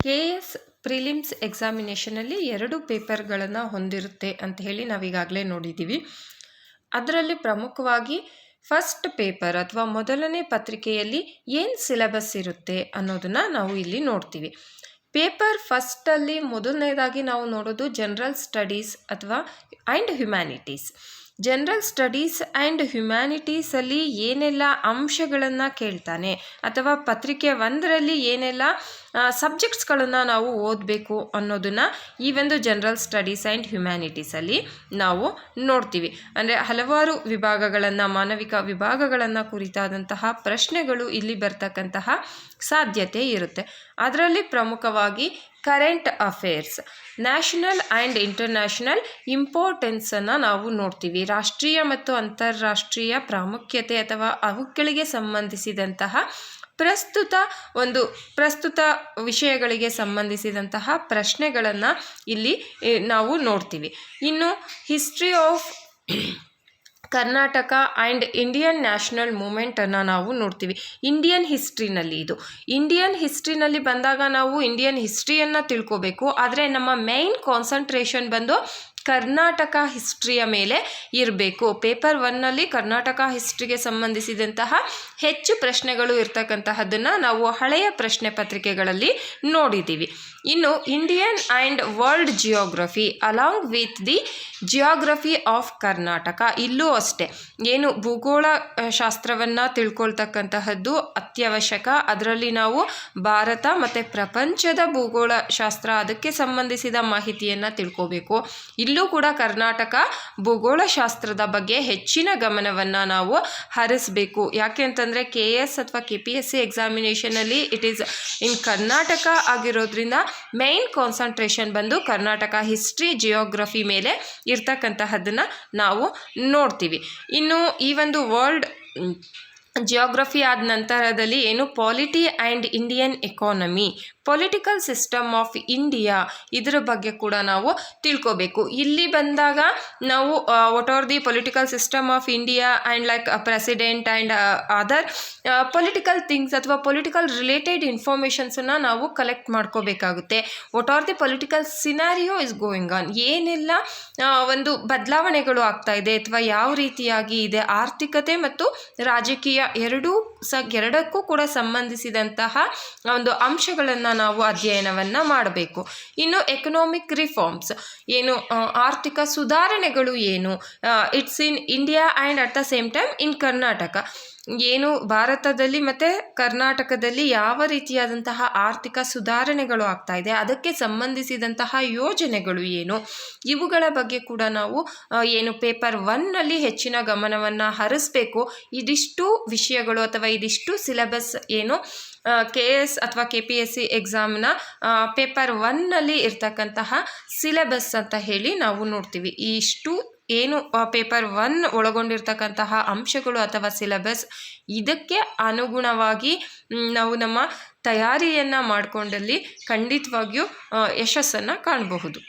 K S prelims ಎಕ್ಸಾಮಿನೇಷನಲ್ಲಿ ಎರಡು ಪೇಪರ್ಗಳನ್ನು ಹೊಂದಿರುತ್ತೆ ಅಂತ ಹೇಳಿ ನಾವೀಗಾಗಲೇ ನೋಡಿದ್ದೀವಿ ಅದರಲ್ಲಿ ಪ್ರಮುಖವಾಗಿ ಫಸ್ಟ್ ಪೇಪರ್ ಅಥವಾ ಮೊದಲನೇ ಪತ್ರಿಕೆಯಲ್ಲಿ ಏನು ಸಿಲೆಬಸ್ ಇರುತ್ತೆ ಅನ್ನೋದನ್ನು ನಾವು ಇಲ್ಲಿ ನೋಡ್ತೀವಿ. ಪೇಪರ್ ಫಸ್ಟಲ್ಲಿ ಮೊದಲನೇದಾಗಿ ನಾವು ನೋಡೋದು ಜನರಲ್ ಸ್ಟಡೀಸ್ ಅಥವಾ and humanities general studies and ಹ್ಯುಮ್ಯಾನಿಟೀಸಲ್ಲಿ ಏನೆಲ್ಲ ಅಂಶಗಳನ್ನು ಕೇಳ್ತಾನೆ ಅಥವಾ ಪತ್ರಿಕೆ ಒಂದರಲ್ಲಿ ಏನೆಲ್ಲ ಸಬ್ಜೆಕ್ಟ್ಸ್ಗಳನ್ನು ನಾವು ಓದಬೇಕು ಅನ್ನೋದನ್ನು ಈ ಒಂದು ಜನರಲ್ ಸ್ಟಡೀಸ್ ಆ್ಯಂಡ್ ಹ್ಯುಮ್ಯಾನಿಟೀಸಲ್ಲಿ ನಾವು ನೋಡ್ತೀವಿ. ಅಂದರೆ ಹಲವಾರು ವಿಭಾಗಗಳನ್ನು, ಮಾನವಿಕ ವಿಭಾಗಗಳನ್ನು ಕುರಿತಾದಂತಹ ಪ್ರಶ್ನೆಗಳು ಇಲ್ಲಿ ಬರ್ತಕ್ಕಂತಹ ಸಾಧ್ಯತೆ ಇರುತ್ತೆ. ಅದರಲ್ಲಿ ಪ್ರಮುಖವಾಗಿ current affairs national and international ಇಂಪಾರ್ಟೆನ್ಸನ್ನು ನಾವು ನೋಡ್ತೀವಿ. ರಾಷ್ಟ್ರೀಯ ಮತ್ತು ಅಂತಾರಾಷ್ಟ್ರೀಯ ಪ್ರಾಮುಖ್ಯತೆ ಅಥವಾ ಅವುಗಳಿಗೆ ಸಂಬಂಧಿಸಿದಂತಹ ಪ್ರಸ್ತುತ ಒಂದು ಪ್ರಸ್ತುತ ವಿಷಯಗಳಿಗೆ ಸಂಬಂಧಿಸಿದಂತಹ ಪ್ರಶ್ನೆಗಳನ್ನು ಇಲ್ಲಿ ನಾವು ನೋಡ್ತೀವಿ. ಇನ್ನು history of Karnataka and Indian national ಮೂಮೆಂಟನ್ನು ನಾವು ನೋಡ್ತೀವಿ. ಇಂಡಿಯನ್ ಹಿಸ್ಟ್ರಿನಲ್ಲಿ ಇದು. ಇಂಡಿಯನ್ ಹಿಸ್ಟ್ರಿನಲ್ಲಿ ಬಂದಾಗ ನಾವು ಇಂಡಿಯನ್ ಹಿಸ್ಟ್ರಿಯನ್ನು ತಿಳ್ಕೋಬೇಕು. ಆದರೆ ನಮ್ಮ ಮೇಯ್ನ್ ಕಾನ್ಸಂಟ್ರೇಷನ್ ಬಂದು ಕರ್ನಾಟಕ ಹಿಸ್ಟ್ರಿಯ ಮೇಲೆ ಇರಬೇಕು. ಪೇಪರ್ ಒನ್ನಲ್ಲಿ ಕರ್ನಾಟಕ ಹಿಸ್ಟ್ರಿಗೆ ಸಂಬಂಧಿಸಿದಂತಹ ಹೆಚ್ಚು ಪ್ರಶ್ನೆಗಳು ಇರ್ತಕ್ಕಂತಹದ್ದನ್ನು ನಾವು ಹಳೆಯ ಪ್ರಶ್ನೆ ಪತ್ರಿಕೆಗಳಲ್ಲಿ ನೋಡಿದ್ದೀವಿ. ಇನ್ನು Indian and world geography along with the geography of Karnataka ಇಲ್ಲೂ ಅಷ್ಟೇ. ಏನು ಭೂಗೋಳ ಶಾಸ್ತ್ರವನ್ನು ತಿಳ್ಕೊಳ್ತಕ್ಕಂತಹದ್ದು ಅತ್ಯವಶ್ಯಕ. ಅದರಲ್ಲಿ ನಾವು ಭಾರತ ಮತ್ತು ಪ್ರಪಂಚದ ಭೂಗೋಳ ಶಾಸ್ತ್ರ ಅದಕ್ಕೆ ಸಂಬಂಧಿಸಿದ ಮಾಹಿತಿಯನ್ನು ತಿಳ್ಕೋಬೇಕು. ಇಲ್ಲೂ ಕೂಡ ಕರ್ನಾಟಕ ಭೂಗೋಳ ಶಾಸ್ತ್ರದ ಬಗ್ಗೆ ಹೆಚ್ಚಿನ ಗಮನವನ್ನು ನಾವು ಹರಿಸಬೇಕು. ಯಾಕೆ ಅಂತಂದರೆ ಕೆ ಎಸ್ ಅಥವಾ ಕೆ ಪಿ ಎಸ್ ಸಿ ಎಕ್ಸಾಮಿನೇಷನಲ್ಲಿ ಇಟ್ ಈಸ್ ಇನ್ ಕರ್ನಾಟಕ ಆಗಿರೋದ್ರಿಂದ ಮೇಯ್ನ್ ಕಾನ್ಸಂಟ್ರೇಷನ್ ಬಂದು ಕರ್ನಾಟಕ ಹಿಸ್ಟ್ರಿ ಜಿಯೋಗ್ರಫಿ ಮೇಲೆ ಇರ್ತಕ್ಕಂತಹದ್ದನ್ನು ನಾವು ನೋಡ್ತೀವಿ. ಇನ್ನು ಈ ಒಂದು ವರ್ಲ್ಡ್ ಜಿಯೋಗ್ರಫಿ ಆದ ನಂತರದಲ್ಲಿ ಏನು? Polity and Indian economy political system of India ಇದರ ಬಗ್ಗೆ ಕೂಡ ನಾವು ತಿಳ್ಕೋಬೇಕು. ಇಲ್ಲಿ ಬಂದಾಗ ನಾವು what are the political system of India and like president and other political things ಅಥವಾ ಪೊಲಿಟಿಕಲ್ ರಿಲೇಟೆಡ್ ಇನ್ಫಾರ್ಮೇಷನ್ಸನ್ನು ನಾವು ಕಲೆಕ್ಟ್ ಮಾಡ್ಕೋಬೇಕಾಗುತ್ತೆ. What are the political scenario is going on ಏನೆಲ್ಲ ಒಂದು ಬದಲಾವಣೆಗಳು ಆಗ್ತಾ ಇದೆ. ಅಥವಾ ಯಾವ ರೀತಿಯಾಗಿ ಇದೆ? ಆರ್ಥಿಕತೆ ಮತ್ತು ರಾಜಕೀಯ ಎರಡೂ ಸ ಎರಡಕ್ಕೂ ಕೂಡ ಸಂಬಂಧಿಸಿದಂತಹ ಒಂದು ಅಂಶಗಳನ್ನು ನಾವು ಅಧ್ಯಯನವನ್ನು ಮಾಡಬೇಕು. ಇನ್ನು ಎಕನಾಮಿಕ್ ರಿಫಾರ್ಮ್ಸ್ ಏನು ಆರ್ಥಿಕ ಸುಧಾರಣೆಗಳು ಏನು it's in India and at the same time in Karnataka ಏನು ಭಾರತದಲ್ಲಿ ಮತ್ತು ಕರ್ನಾಟಕದಲ್ಲಿ ಯಾವ ರೀತಿಯಾದಂತಹ ಆರ್ಥಿಕ ಸುಧಾರಣೆಗಳು ಆಗ್ತಾ ಇದೆ, ಅದಕ್ಕೆ ಸಂಬಂಧಿಸಿದಂತಹ ಯೋಜನೆಗಳು ಏನು, ಇವುಗಳ ಬಗ್ಗೆ ಕೂಡ ನಾವು ಏನು ಪೇಪರ್ ಒನ್ನಲ್ಲಿ ಹೆಚ್ಚಿನ ಗಮನವನ್ನು ಹರಿಸ್ಬೇಕು. ಇದಿಷ್ಟು ವಿಷಯಗಳು ಅಥವಾ ಇದಿಷ್ಟು ಸಿಲೆಬಸ್ ಏನು ಕೆ ಎಸ್ ಅಥವಾ ಕೆ ಪಿ ಎಸ್ ಸಿ ಎಕ್ಸಾಮ್ನ ಪೇಪರ್ ಒನ್ನಲ್ಲಿ ಇರ್ತಕ್ಕಂತಹ ಸಿಲೆಬಸ್ ಅಂತ ಹೇಳಿ ನಾವು ನೋಡ್ತೀವಿ. ಇಷ್ಟು ಏನು ಪೇಪರ್ ಒನ್ ಒಳಗೊಂಡಿರ್ತಕ್ಕಂತಹ ಅಂಶಗಳು ಅಥವಾ ಸಿಲೆಬಸ್ ಇದಕ್ಕೆ ಅನುಗುಣವಾಗಿ ನಾವು ನಮ್ಮ ತಯಾರಿಯನ್ನು ಮಾಡಿಕೊಂಡಲ್ಲಿ ಖಂಡಿತವಾಗಿಯೂ ಯಶಸ್ಸನ್ನು ಕಾಣಬಹುದು.